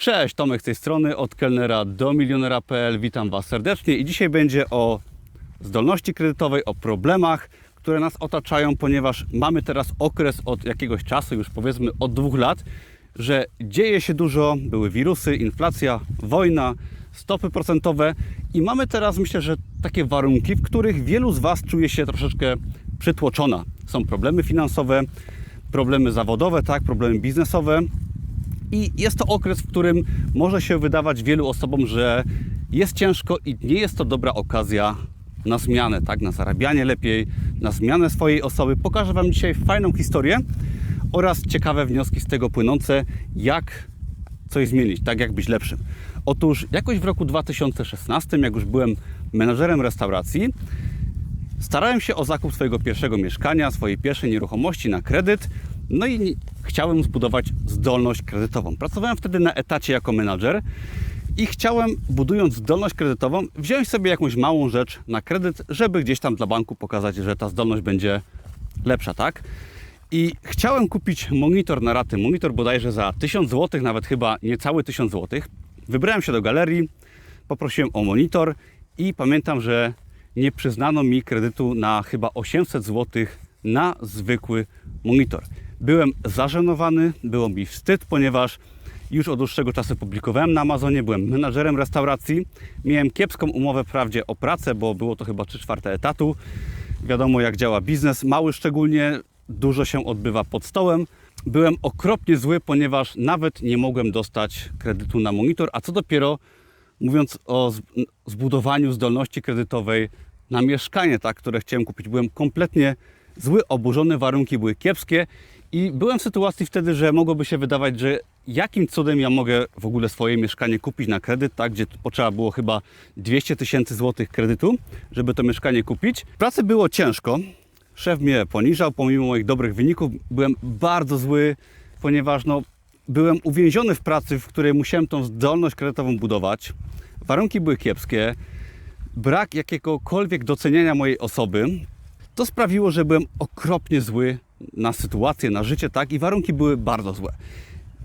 Cześć, Tomek z tej strony, od kelnera do milionera.pl. Witam Was serdecznie i dzisiaj będzie o zdolności kredytowej, o problemach, które nas otaczają, ponieważ mamy teraz okres od jakiegoś czasu, już powiedzmy od dwóch lat, że dzieje się dużo, były wirusy, inflacja, wojna, stopy procentowe i mamy teraz myślę, że takie warunki, w których wielu z Was czuje się troszeczkę przytłoczona. Są problemy finansowe, problemy zawodowe, tak, problemy biznesowe. I jest to okres, w którym może się wydawać wielu osobom, że jest ciężko i nie jest to dobra okazja na zmianę, tak? na zarabianie lepiej, na zmianę swojej osoby. Pokażę Wam dzisiaj fajną historię oraz ciekawe wnioski z tego płynące, jak coś zmienić, tak jak być lepszym. Otóż jakoś w roku 2016, jak już byłem menadżerem restauracji, starałem się o zakup swojego pierwszego mieszkania, swojej pierwszej nieruchomości na kredyt. No i chciałem zbudować zdolność kredytową. Pracowałem wtedy na etacie jako menadżer i chciałem, budując zdolność kredytową, wziąć sobie jakąś małą rzecz na kredyt, żeby gdzieś tam dla banku pokazać, że ta zdolność będzie lepsza, tak? I chciałem kupić monitor na raty, monitor bodajże za 1000 zł, nawet chyba niecałe 1000 zł. Wybrałem się do galerii, poprosiłem o monitor i pamiętam, że nie przyznano mi kredytu na chyba 800 zł na zwykły monitor. Byłem zażenowany, było mi wstyd, ponieważ już od dłuższego czasu publikowałem na Amazonie, byłem menadżerem restauracji, miałem kiepską umowę wprawdzie o pracę, bo było to chyba 3 czwarte etatu. Wiadomo jak działa biznes, mały szczególnie, dużo się odbywa pod stołem. Byłem okropnie zły, ponieważ nawet nie mogłem dostać kredytu na monitor, a co dopiero mówiąc o zbudowaniu zdolności kredytowej na mieszkanie, tak, które chciałem kupić. Byłem kompletnie zły, oburzony, warunki były kiepskie i byłem w sytuacji wtedy, że mogłoby się wydawać, że jakim cudem ja mogę w ogóle swoje mieszkanie kupić na kredyt, tak, gdzie potrzeba było chyba 200 tysięcy złotych kredytu, żeby to mieszkanie kupić. Pracy było ciężko. Szef mnie poniżał, pomimo moich dobrych wyników. Byłem bardzo zły, ponieważ no, byłem uwięziony w pracy, w której musiałem tą zdolność kredytową budować. Warunki były kiepskie, brak jakiegokolwiek doceniania mojej osoby. To sprawiło, że byłem okropnie zły na sytuację, na życie, tak, i warunki były bardzo złe.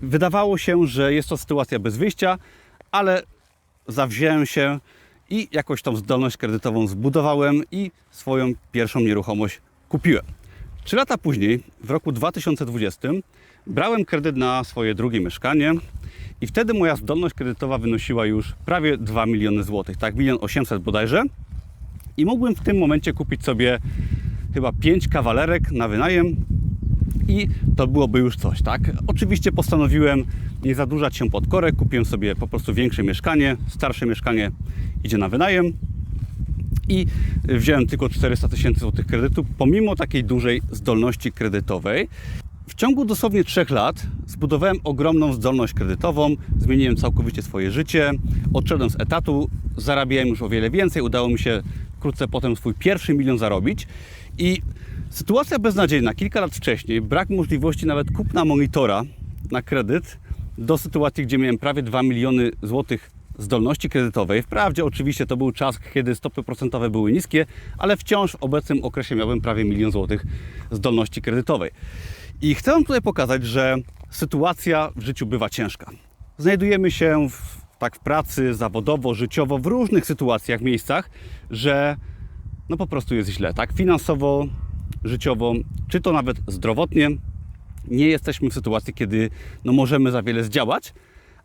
Wydawało się, że jest to sytuacja bez wyjścia, ale zawziąłem się i jakoś tą zdolność kredytową zbudowałem i swoją pierwszą nieruchomość kupiłem. Trzy lata później, w roku 2020, brałem kredyt na swoje drugie mieszkanie i wtedy moja zdolność kredytowa wynosiła już prawie 2 miliony złotych, tak, milion 800 bodajże. I mógłbym w tym momencie kupić sobie chyba 5 kawalerek na wynajem i to byłoby już coś, tak? Oczywiście postanowiłem nie zadłużać się pod korek, kupiłem sobie po prostu większe mieszkanie, starsze mieszkanie idzie na wynajem i wziąłem tylko 400 tysięcy złotych kredytu, pomimo takiej dużej zdolności kredytowej. W ciągu dosłownie trzech lat zbudowałem ogromną zdolność kredytową, zmieniłem całkowicie swoje życie, odszedłem z etatu, zarabiałem już o wiele więcej, udało mi się wkrótce potem swój pierwszy milion zarobić i sytuacja beznadziejna. Kilka lat wcześniej brak możliwości nawet kupna monitora na kredyt do sytuacji, gdzie miałem prawie 2 miliony złotych zdolności kredytowej. Wprawdzie oczywiście to był czas, kiedy stopy procentowe były niskie, ale wciąż w obecnym okresie miałem prawie milion złotych zdolności kredytowej. I chcę Wam tutaj pokazać, że sytuacja w życiu bywa ciężka. Znajdujemy się w, tak w pracy, zawodowo, życiowo, w różnych sytuacjach, miejscach, że no po prostu jest źle, tak? Finansowo, życiowo, czy to nawet zdrowotnie. Nie jesteśmy w sytuacji, kiedy no, możemy za wiele zdziałać,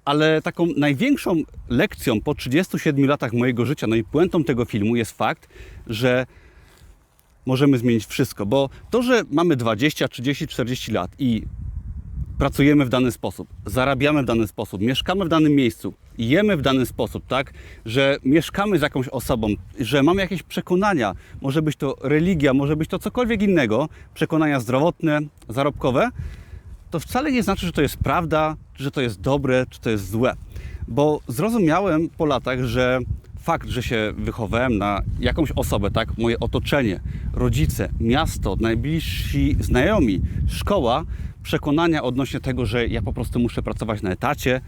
ale taką największą lekcją po 37 latach mojego życia, no i puentą tego filmu jest fakt, że możemy zmienić wszystko, bo to, że mamy 20, 30, 40 lat i pracujemy w dany sposób, zarabiamy w dany sposób, mieszkamy w danym miejscu, jemy w dany sposób, tak, że mieszkamy z jakąś osobą, że mamy jakieś przekonania, może być to religia, może być to cokolwiek innego, przekonania zdrowotne, zarobkowe, to wcale nie znaczy, że to jest prawda, że to jest dobre, czy to jest złe. Bo zrozumiałem po latach, że fakt, że się wychowałem na jakąś osobę, tak, moje otoczenie, rodzice, miasto, najbliżsi znajomi, szkoła, przekonania odnośnie tego, że ja po prostu muszę pracować na etacie,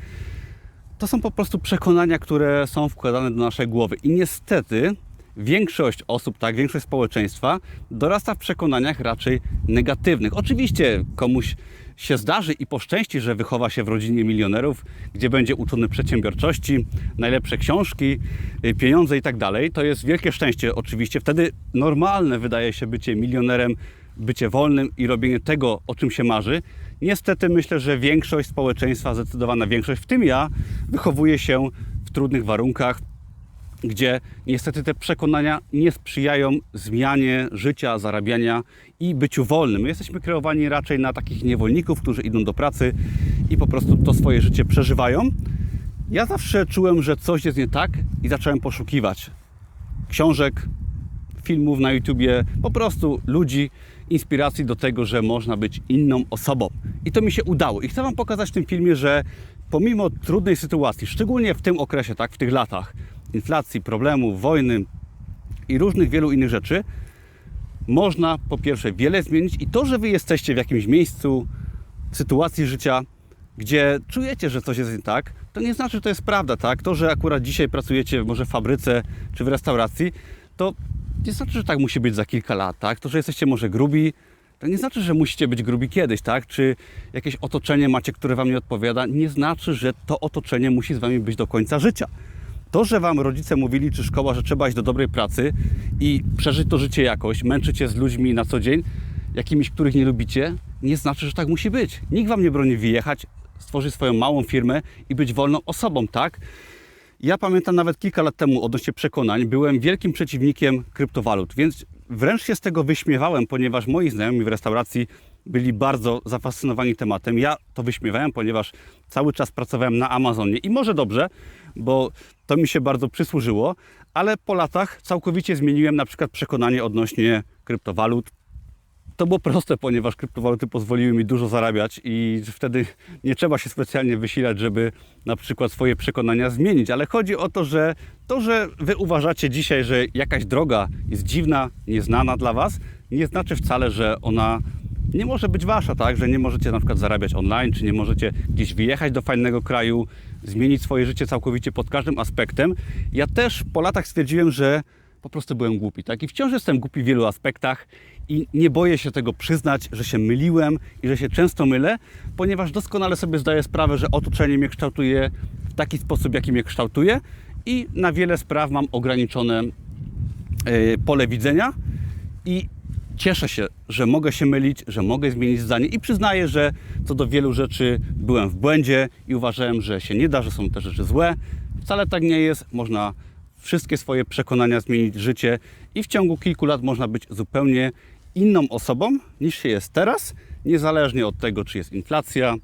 to są po prostu przekonania, które są wkładane do naszej głowy. I niestety większość osób, tak, większość społeczeństwa dorasta w przekonaniach raczej negatywnych. Oczywiście komuś się zdarzy i poszczęści, że wychowa się w rodzinie milionerów, gdzie będzie uczony przedsiębiorczości, najlepsze książki, y, pieniądze i tak dalej, to jest wielkie szczęście oczywiście. Wtedy normalne wydaje się bycie milionerem, bycie wolnym i robienie tego, o czym się marzy. Niestety myślę, że większość społeczeństwa, zdecydowana większość, w tym ja, wychowuje się w trudnych warunkach, gdzie niestety te przekonania nie sprzyjają zmianie życia, zarabiania i byciu wolnym. My jesteśmy kreowani raczej na takich niewolników, którzy idą do pracy i po prostu to swoje życie przeżywają. Ja zawsze czułem, że coś jest nie tak i zacząłem poszukiwać książek, filmów na YouTubie, po prostu ludzi, inspiracji do tego, że można być inną osobą. I to mi się udało. I chcę Wam pokazać w tym filmie, że pomimo trudnej sytuacji, szczególnie w tym okresie, tak, w tych latach inflacji, problemów, wojny i różnych wielu innych rzeczy, można po pierwsze wiele zmienić i to, że Wy jesteście w jakimś miejscu, sytuacji życia, gdzie czujecie, że coś jest nie tak, to nie znaczy, że to jest prawda, tak? To, że akurat dzisiaj pracujecie może w fabryce czy w restauracji, to nie znaczy, że tak musi być za kilka lat, tak? To, że jesteście może grubi, to nie znaczy, że musicie być grubi kiedyś, tak? Czy jakieś otoczenie macie, które Wam nie odpowiada, nie znaczy, że to otoczenie musi z Wami być do końca życia. To, że Wam rodzice mówili, czy szkoła, że trzeba iść do dobrej pracy i przeżyć to życie jakoś, męczyć się z ludźmi na co dzień, jakimiś, których nie lubicie, nie znaczy, że tak musi być. Nikt Wam nie broni wyjechać, stworzyć swoją małą firmę i być wolną osobą, tak? Ja pamiętam nawet kilka lat temu odnośnie przekonań, byłem wielkim przeciwnikiem kryptowalut, więc wręcz się z tego wyśmiewałem, ponieważ moi znajomi w restauracji byli bardzo zafascynowani tematem. Ja to wyśmiewałem, ponieważ cały czas pracowałem na Amazonie i może dobrze, bo to mi się bardzo przysłużyło, ale po latach całkowicie zmieniłem na przykład przekonanie odnośnie kryptowalut, to było proste, ponieważ kryptowaluty pozwoliły mi dużo zarabiać i wtedy nie trzeba się specjalnie wysilać, żeby na przykład swoje przekonania zmienić. Ale chodzi o to, że to, że wy uważacie dzisiaj, że jakaś droga jest dziwna, nieznana dla was, nie znaczy wcale, że ona nie może być wasza, tak? Że nie możecie na przykład zarabiać online, czy nie możecie gdzieś wyjechać do fajnego kraju, zmienić swoje życie całkowicie pod każdym aspektem. Ja też po latach stwierdziłem, że po prostu byłem głupi, tak? I wciąż jestem głupi w wielu aspektach i nie boję się tego przyznać, że się myliłem i że się często mylę, ponieważ doskonale sobie zdaję sprawę, że otoczenie mnie kształtuje w taki sposób, jaki mnie kształtuje i na wiele spraw mam ograniczone yy, pole widzenia i cieszę się, że mogę się mylić, że mogę zmienić zdanie i przyznaję, że co do wielu rzeczy byłem w błędzie i uważałem, że się nie da, że są te rzeczy złe. Wcale tak nie jest. Można wszystkie swoje przekonania zmienić życie i w ciągu kilku lat można być zupełnie inną osobą niż się jest teraz, niezależnie od tego, czy jest inflacja,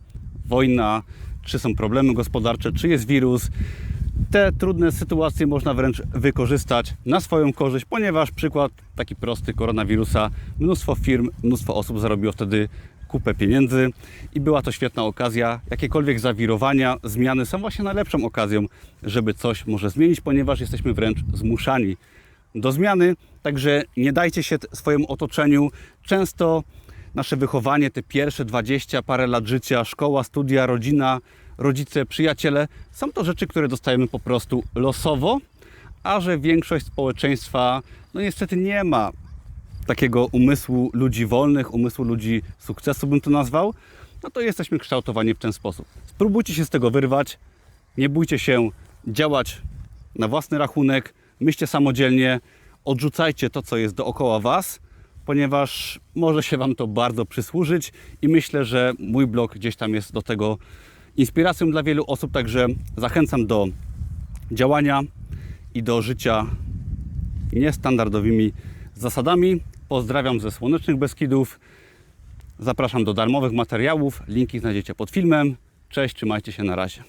wojna, czy są problemy gospodarcze, czy jest wirus. Te trudne sytuacje można wręcz wykorzystać na swoją korzyść, ponieważ przykład taki prosty koronawirusa, mnóstwo firm, mnóstwo osób zarobiło wtedy kupę pieniędzy i była to świetna okazja. Jakiekolwiek zawirowania, zmiany są właśnie najlepszą okazją, żeby coś może zmienić, ponieważ jesteśmy wręcz zmuszani do zmiany. Także nie dajcie się swojemu otoczeniu. Często nasze wychowanie, te pierwsze 20 parę lat życia, szkoła, studia, rodzina, rodzice, przyjaciele, są to rzeczy, które dostajemy po prostu losowo, a że większość społeczeństwa no niestety nie ma takiego umysłu ludzi wolnych, umysłu ludzi sukcesu bym to nazwał, no to jesteśmy kształtowani w ten sposób. Spróbujcie się z tego wyrwać, nie bójcie się działać na własny rachunek, myślcie samodzielnie, odrzucajcie to, co jest dookoła Was, ponieważ może się Wam to bardzo przysłużyć i myślę, że mój blog gdzieś tam jest do tego inspiracją dla wielu osób, także zachęcam do działania i do życia niestandardowymi zasadami. Pozdrawiam ze Słonecznych Beskidów. Zapraszam do darmowych materiałów. Linki znajdziecie pod filmem. Cześć, trzymajcie się na razie.